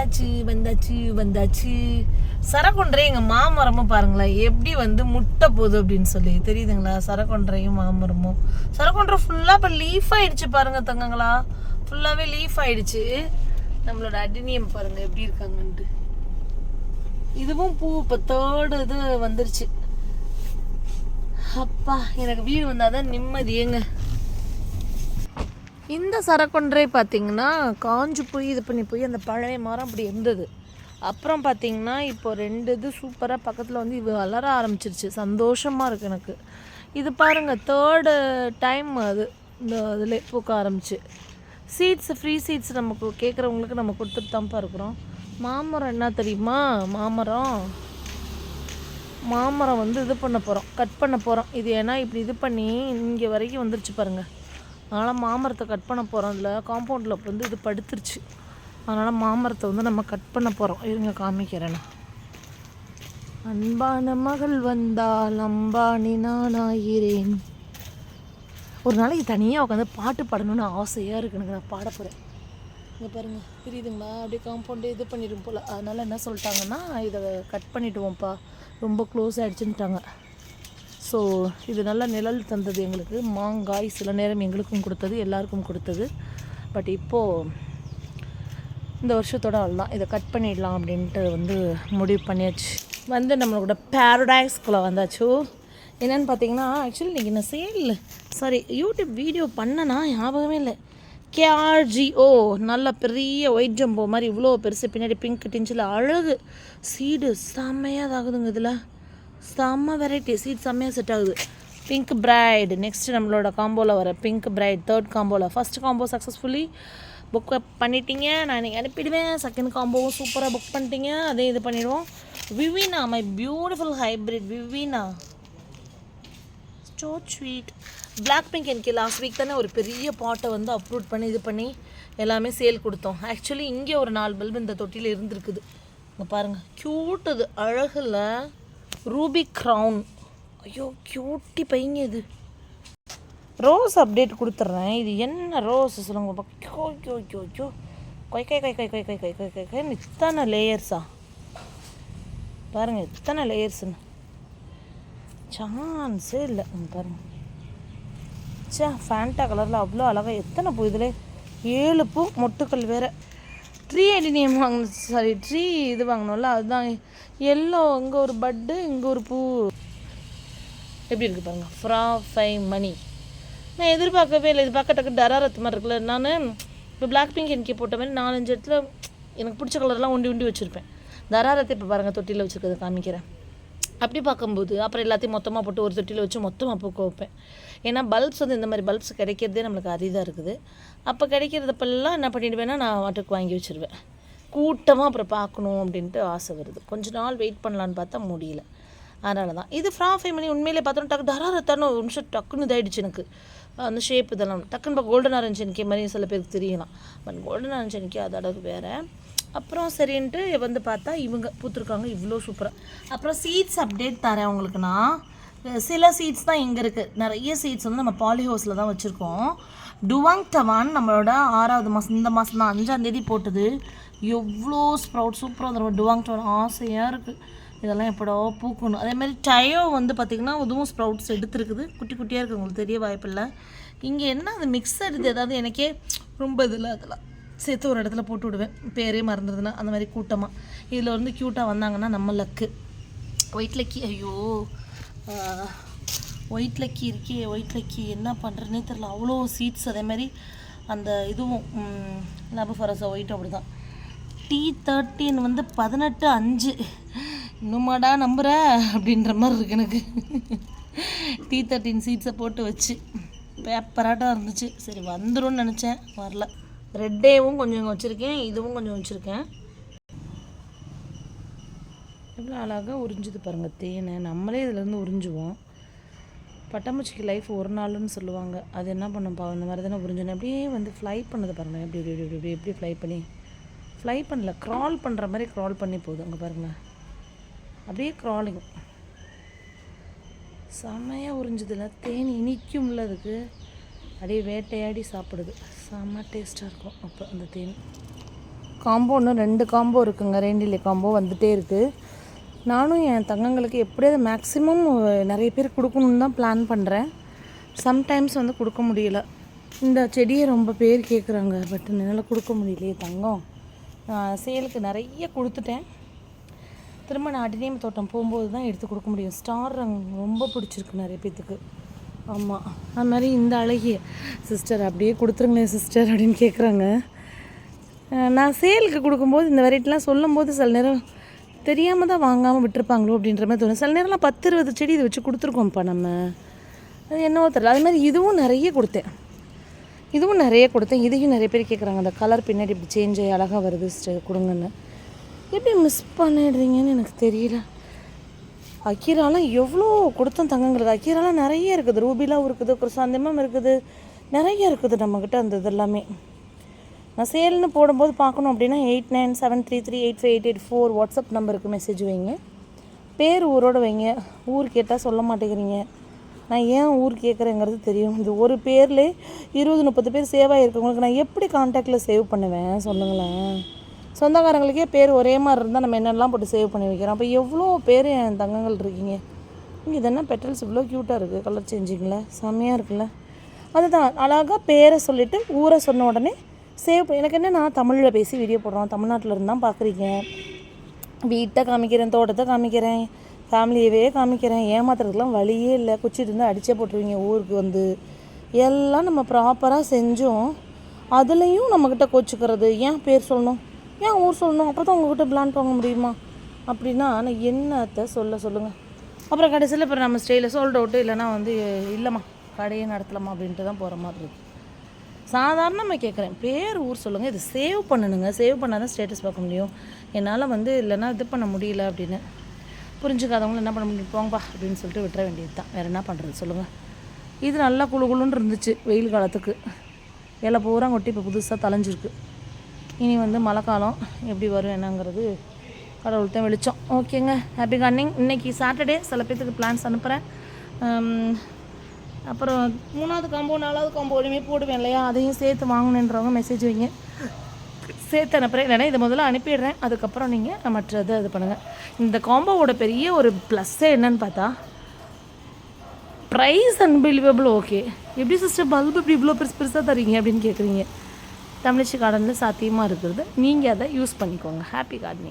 வந்தாச்சு வந்தாச்சு வந்தாச்சு. சரக்கொன்றை எங்கள் மாமரமும் பாருங்களேன் எப்படி வந்து முட்டை போகுது அப்படின்னு சொல்லி. தெரியுதுங்களா? சரக்கொன்றையும் மாமரமும். சரக்கொன்றை ஃபுல்லாக இப்போ லீஃப் ஆயிடுச்சு பாருங்க தங்கங்களா. ஃபுல்லாகவே லீஃப் ஆயிடுச்சு. நம்மளோட அடினியம் பாருங்க எப்படி இருக்காங்கன்ட்டு. இதுவும் பூ இப்போ தேர்டு இது வந்துருச்சு. அப்பா எனக்கு வீடு வந்தாதான் நிம்மதியேங்க இந்த சரக்கொன்றை பார்த்திங்கன்னா காஞ்சு போய் இது பண்ணி போய் அந்த பழைய மரம் அப்படி இருந்தது. அப்புறம் பார்த்தீங்கன்னா இப்போ ரெண்டு இது சூப்பராக பக்கத்தில் வந்து இது வளர ஆரம்பிச்சிருச்சு. சந்தோஷமாக இருக்குது எனக்கு. இது பாருங்கள் தேர்டு டைம் அது. இந்த இதில் பூக்க ஆரம்பிச்சு. சீட்ஸ் ஃப்ரீ சீட்ஸ் நமக்கு கேட்குறவங்களுக்கு நம்ம கொடுத்துட்டு தான்ப்பா இருக்கிறோம். மாமரம் என்ன தெரியுமா? மாமரம். மாமரம் வந்து இது பண்ண போகிறோம் கட் பண்ண போகிறோம் இது ஏன்னா இப்படி இது பண்ணி இங்கே வரைக்கும் வந்துருச்சு பாருங்கள் அதனால் மாமரத்தை கட் பண்ண போகிறோம் இதில் காம்பவுண்டில் வந்து இது படுத்துருச்சு. அதனால் மாமரத்தை வந்து நம்ம கட் பண்ண போகிறோம் இருங்க காமிக்கிறேன் அன்பான மகள் வந்தால் அம்பானி நானாகிறேன் ஒரு நாளைக்கு தனியாக உட்காந்து பாட்டு பாடணும்னு ஆசையாக இருக்கு எனக்கு. நான் பாட போகிறேன் இங்கே பாருங்கள் தெரியுதுங்களா? அப்படியே காம்பவுண்டே இது பண்ணிடும் போல். அதனால் என்ன சொல்லிட்டாங்கன்னா இதை கட் பண்ணிவிடுவோம்ப்பா ரொம்ப க்ளோஸ் ஆகிடுச்சுன்ட்டாங்க ஸோ இது நல்ல நிழல் தந்தது எங்களுக்கு. மாங்காய் சில நேரம் எங்களுக்கும் கொடுத்தது எல்லாருக்கும் கொடுத்தது. பட் இப்போது இந்த வருஷத்தோட அவ்வளோதான் இதை கட் பண்ணிடலாம் அப்படின்ட்டு வந்து முடிவு பண்ணியாச்சு. வந்து நம்மளோட பேரடைஸ்குள்ளே வந்தாச்சு. என்னென்னு பார்த்தீங்கன்னா ஆக்சுவலி இன்றைக்கி நான் சேல் சாரி யூடியூப் வீடியோ பண்ணனா ஞாபகமே இல்லை. கேஆர்ஜிஓ நல்ல பெரிய ஒயிட் ஜம்போ மாதிரி இவ்வளோ பெருசு பின்னாடி பிங்க் டிஞ்சில் அழகு. சீடு செம்மையாக ஆகுதுங்க இதில். செம்ம வெரைட்டி சீட் செம்மையாக செட் ஆகுது. பிங்க் பிரைடு நெக்ஸ்ட் நம்மளோட காம்போவில் வர பிங்க் பிரைட் தேர்ட் காம்போவில் ஃபர்ஸ்ட் காம்போ சக்ஸஸ்ஃபுல்லி புக் பண்ணிட்டீங்க. நான் இன்றைக்கி அனுப்பிடுவேன். செகண்ட் காம்போவும் சூப்பராக புக் பண்ணிட்டீங்க. அதே இது பண்ணிடுவோம். Vivina my beautiful hybrid Vivina so sweet black pink எனக்கு லாஸ்ட் வீக் தானே ஒரு பெரிய பாட்டை வந்து அப்லோட் பண்ணி இது பண்ணி எல்லாமே சேல் கொடுத்தோம். ஆக்சுவலி இங்கே ஒரு நாலு பல்பு இந்த தொட்டியில் இருந்திருக்குது. இங்கே பாருங்கள் க்யூட் அழகில் ரூபி க்ரௌன். ஐயோ க்யூட்டி பையங்க இது. ரோஸ் அப்டேட் கொடுத்துட்றேன் இது என்ன ரோஸ் சொல்லுங்க பாப்பா. ஐயோ ஐயோ ஐயோ கொய் கை கொய் கொய் கொய் கொய் கொய் கொய் கொய் கொய். இத்தனை லேயர்ஸா பாருங்கள் இத்தனை லேயர்ஸ்னு சான்ஸே இல்லை. பாருங்கள் சே ஃபேண்டா கலரில் அவ்வளோ அழகாக எத்தனை பூ இதில்? ஏழு பூ மொட்டுக்கள் வேறு. ட்ரீ அடினியம் வாங்கின சாரி ட்ரீ இது வாங்கினோம்ல அதுதான். எல்லோ இங்கே ஒரு பட்டு இங்கே ஒரு பூ. எப்படி இருக்குது பாருங்க. ஃப்ரா ஃபை மணி நான் எதிர்பார்க்கவே இல்லை. இது பார்க்க டக்கு டராரத்து மாதிரி இருக்குல்ல. நான் இப்போ பிளாக் பிங்க் எனக்கு போட்ட மாதிரி நாலஞ்சு இடத்துல எனக்கு பிடிச்ச கலர்லாம் உண்டி உண்டி வச்சுருப்பேன். தராரத்தை இப்போ பாருங்கள் தொட்டியில் வச்சுருக்கதை காமிக்கிறேன். அப்படி பார்க்கும்போது அப்புறம் எல்லாத்தையும் மொத்தமாக போட்டு ஒரு தொட்டியில் வச்சு மொத்தமாக பூக்க வைப்பேன் ஏன்னா பல்ப்ஸ் வந்து இந்த மாதிரி பல்ப்ஸ் கிடைக்கிறதே நம்மளுக்கு அரிதாக இருக்குது. அப்போ கிடைக்கிறதப்பெல்லாம் என்ன பண்ணிவிடுவேன்னா நான் வாட்டுக்கு வாங்கி வச்சுருவேன். கூட்டமாக அப்புறம் பார்க்கணும் அப்படின்ட்டு ஆசை வருது. கொஞ்ச நாள் வெயிட் பண்ணலான்னு பார்த்தா முடியல. அதனால தான். இது ஃப்ரா ஃபேமிலி மணி உண்மையிலே பார்த்தோன்னா டக்கு டராரத்தான ஒரு நிமிஷம் டக்குன்னு இதாகிடுச்சு எனக்கு. அந்த ஷேப் இதெல்லாம். டக்குன்னு இப்போ கோல்டன் ஆரஞ்சு எனக்கு மாதிரி சில பேருக்கு தெரியலாம். பட் கோல்டன் ஆரஞ்சு எனக்கு அது அழகு வேறு. அப்புறம் சரின்ட்டு வந்து பார்த்தா இவங்க பூத்துருக்காங்க. இவ்வளோ சூப்பராக அப்புறம் சீட்ஸ் அப்டேட் தரேன் உங்களுக்கு நான். சில சீட்ஸ் தான் இங்கே இருக்குது நிறைய சீட்ஸ் வந்து நம்ம பாலி ஹவுஸில் தான் வச்சுருக்கோம். டுவாங் டவான் நம்மளோட ஆறாவது மாதம் இந்த மாதம் தான் அஞ்சாந்தேதி போட்டது. எவ்வளோ ஸ்ப்ரவுட் சூப்பராக வந்துடும் டுவாங் டவான் ஆசையாக இருக்குது இதெல்லாம் எப்படோ பூக்கணும். அதே மாதிரி டயோ வந்து பார்த்திங்கன்னா இதுவும் ஸ்ப்ரவுட்ஸ் எடுத்துருக்குது. குட்டி குட்டியாக இருக்குது உங்களுக்கு தெரிய வாய்ப்பில்லை. இங்கே என்ன அது மிக்சர் இது ஏதாவது எனக்கே ரொம்ப இதில் அதெல்லாம் சேர்த்து ஒரு இடத்துல போட்டு விடுவேன். பேரே மறந்துடுதுன்னா அந்த மாதிரி கூட்டமாக இதில் வந்து க்யூட்டாக வந்தாங்கன்னா நம்ம லக்கு. ஒயிட் லக்கி ஐயோ. ஒயிட் லக்கி இருக்கே ஒயிட் லக்கி என்ன பண்ணுறதுனே தெரில அவ்வளோ சீட்ஸ் அதே மாதிரி அந்த இதுவும் லபு ஃபரஸா ஒயிட் அப்படி தான் டி தேர்ட்டின் வந்து பதினெட்டு அஞ்சு. இன்னுமாடா நம்புற? அப்படின்ற மாதிரி இருக்கு எனக்கு. டி தேர்ட்டின் சீட்ஸை போட்டு வச்சு. பேப்பராட்டம் இருந்துச்சு. சரி வந்துடும் நினச்சேன். வரல. ரெட்டேவும் கொஞ்சம் வச்சுருக்கேன். இதுவும் கொஞ்சம் வச்சுருக்கேன். எவ்வளோ அழகாக உறிஞ்சுது பாருங்கள் தேனை. நம்மளே இதுலேருந்து உறிஞ்சுவோம். பட்டாம்பூச்சிக்கு லைஃப் ஒரு நாள்னு சொல்லுவாங்க. அது என்ன பண்ணும்பா இந்த மாதிரி தானே உறிஞ்சணும் அப்படியே வந்து ஃப்ளை பண்ணுது பாருங்கள் எப்படி எப்படி எப்படி எப்படி எப்படி ஃப்ளை பண்ணி. ஃப்ளை பண்ணல க்ரால் பண்ணுற மாதிரி க்ரால் பண்ணி போகுது அங்கே பாருங்களேன் அப்படியே க்ராலிங் செம்மையாக உறிஞ்சதில்ல தேன் இனிக்கும்ல அதுக்கு. அப்படியே வேட்டையாடி சாப்பிடுது. செம்ம டேஸ்ட்டாக இருக்கும் அப்போ அந்த தேன். காம்போ இன்னும் ரெண்டு காம்போ இருக்குங்க. ரெண்டிலே காம்போ வந்துகிட்டே இருக்குது நானும் என் தங்கங்களுக்கு எப்படியாவது மேக்ஸிமம் நிறைய பேர் கொடுக்கணுன்னு தான் பிளான் பண்ணுறேன் சம்டைம்ஸ் வந்து கொடுக்க முடியல. இந்த செடியை ரொம்ப பேர் கேட்குறாங்க பட் என்னால் கொடுக்க முடியலையே தங்கம். சேலுக்கு நிறைய கொடுத்துட்டேன். திரும்ப நான் அடிநேம் தோட்டம் போகும்போது தான் எடுத்து கொடுக்க முடியும். ஸ்டார் ரங் ரொம்ப பிடிச்சிருக்கு நிறைய பேத்துக்கு. ஆமாம் அது மாதிரி இந்த அழகிய சிஸ்டர் அப்படியே கொடுத்துருங்களேன் சிஸ்டர் அப்படின்னு கேட்குறாங்க நான் சேலுக்கு கொடுக்கும்போது இந்த வெரைட்டிலாம் சொல்லும்போது சில நேரம் தெரியாமல் தான் வாங்காமல் விட்டுருப்பாங்களோ அப்படின்ற மாதிரி தோணும். சில நேரம்லாம் பத்து இருபது செடி இதை வச்சு கொடுத்துருக்கோம்ப்பா நம்ம. அது என்னவோ தெரியல. அது மாதிரி இதுவும் நிறைய கொடுத்தேன். இதுவும் நிறைய கொடுத்தேன். இதையும் நிறைய பேர் கேட்குறாங்க அந்த கலர் பின்னாடி இப்படி சேஞ்ச் ஆகி அழகாக வருது சிஸ்டர் கொடுங்கன்னு. எப்படி மிஸ் பண்ணிடுறீங்கன்னு எனக்கு தெரியல. அக்கீராலாம் எவ்வளோ கொடுத்தோம் தங்கங்களுக்கு அக்கீராலாம் நிறைய இருக்குது. ரூபிலாம் இருக்குது குருசாந்தமும் இருக்குது. நிறைய இருக்குது நம்மக்கிட்ட அந்த இது எல்லாமே நான் சேல்னு போடும்போது பார்க்கணும் அப்படின்னா eight nine seven three three eight five eight eight four WhatsApp நம்பருக்கு மெசேஜ் வைங்க. பேர் ஊரோட வைங்க. ஊர் கேட்டால் சொல்ல மாட்டேங்கிறீங்க. நான் ஏன் ஊர் கேட்குறேங்கிறது தெரியும். இந்த ஒரு பேரில் இருபது முப்பது பேர் சேவ் இருக்கவங்களுக்கு நான் எப்படி காண்டாக்டில் சேவ் பண்ணுவேன்? சொல்லுங்களேன். சொந்தக்காரங்களுக்கே பேர் ஒரே மாதிரி இருந்தால் நம்ம என்னெல்லாம் போட்டு சேவ் பண்ணி வைக்கிறோம்? அப்போ எவ்வளோ பேர் என் தங்கங்கள் இருக்கீங்க? இங்கே இதென்ன பெட்டல்ஸ் இவ்வளோ க்யூட்டாக இருக்குது கலர் சேஞ்சிங்கில் செம்மையாக இருக்குல்ல. அதுதான். அழகாக பேரை சொல்லிவிட்டு ஊரை சொன்ன உடனே சேவ் எனக்கு என்ன நான் தமிழில் பேசி வீடியோ போடுறோம். தமிழ்நாட்டில் இருந்தால் பார்க்குறீங்க வீட்டை காமிக்கிறேன் தோட்டத்தை காமிக்கிறேன். ஃபேமிலியவே காமிக்கிறேன். ஏமாத்துறதுக்கெலாம் வழியே இல்லை. குச்சிட்டு இருந்தால் அடிச்சே போட்டுருவீங்க ஊருக்கு வந்து. எல்லாம் நம்ம ப்ராப்பராக செஞ்சோம். அதுலேயும் நம்மக்கிட்ட கோச்சிக்கிறது. ஏன் பேர் சொல்லணும்? ஏன் ஊர் சொல்லணும்? அப்போ தான் உங்ககிட்ட பிளான் போக முடியுமா? அப்படின்னா நான் என்னத்தை சொல்ல சொல்லுங்கள் அப்புறம் கடைசியில் இப்போ நம்ம ஸ்டேயில் சோல்ட் அவுட்டு இல்லைன்னா வந்து இல்லைம்மா கடையே நடத்தலாமா அப்படின்ட்டு தான் போகிற மாதிரி இருக்குது சாதாரணமாக கேட்குறேன் பேர் ஊர் சொல்லுங்கள் இது சேவ் பண்ணணுங்க. சேவ் பண்ணால் தான் ஸ்டேட்டஸ் பார்க்க முடியும். என்னால் வந்து இல்லைன்னா இது பண்ண முடியல அப்படின்னு. புரிஞ்சுக்காதவங்களும் என்ன பண்ண முடியும்? போங்கப்பா அப்படின்னு சொல்லிட்டு விட்டுற வேண்டியது தான் வேறு என்ன பண்ணுறது சொல்லுங்கள் இது நல்லா குளு குளுன்னு இருந்துச்சு வெயில் காலத்துக்கு. இலை பூரா கொட்டி இப்போ புதுசாக தலைஞ்சிருக்கு இனி வந்து மழை காலம் எப்படி வரும் என்னங்கிறது கடவுள் தான் வெளிச்சம். ஓகேங்க. ஹாப்பி கார்னிங் இன்றைக்கி சாட்டர்டே சில பேர்த்துக்கு பிளான்ஸ் அனுப்புகிறேன் அப்புறம் மூணாவது காம்போ நாலாவது காம்போ ஒன்றுமே போடுவேன் இல்லையா? அதையும் சேர்த்து வாங்கணுன்றவங்க மெசேஜ் வைங்க. சேர்த்து அனுப்புகிறேன் இல்லைன்னா இதை முதல்ல அனுப்பிடுறேன். அதுக்கப்புறம் நீங்கள் மற்றதை இது பண்ணுங்கள் இந்த காம்போவோட பெரிய ஒரு ப்ளஸ்ஸே என்னன்னு பார்த்தா ப்ரைஸ் அன்பிலீவபிள் ஓகே எப்படி சிஸ்டர் பல்பு இப்படி இவ்வளோ பெருசு பெருசாக தரீங்க அப்படின்னு கேட்குறீங்க தமிழிச்சி கார்டனில் சாத்தியமாக இருக்கிறது. நீங்கள் அதை யூஸ் பண்ணிக்கோங்க. Happy gardening